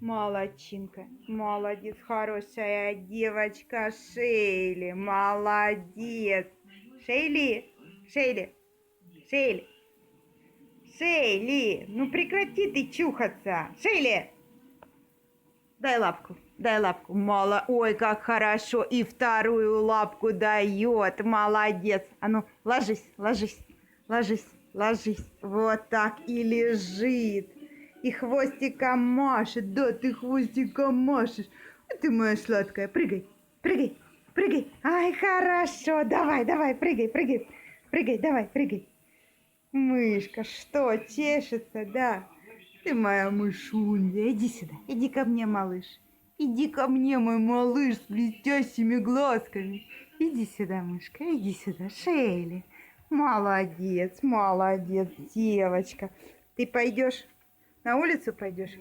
Молодчинка. Молодец. Хорошая девочка Шейли. Молодец. Шейли. Шейли. Шейли. Шейли. Ну прекрати ты чухаться. Шейли. Дай лапку. Дай лапку. Мало. Ой, как хорошо. И вторую лапку дает. Молодец. А ну, ложись, ложись, ложись, ложись. Вот так и лежит. И хвостиком машет. Да, ты хвостиком машешь. Ты моя сладкая. Прыгай, прыгай, прыгай. Ай, хорошо. Давай, давай, прыгай, прыгай. Прыгай, давай, прыгай. Мышка, что, чешется, да? Ты моя мышунья. Иди сюда. Иди ко мне, малыш. Иди ко мне, мой малыш с блестящими глазками. Иди сюда, мышка, иди сюда, Шейли. Молодец, молодец, девочка. Ты пойдешь на улицу пойдешь?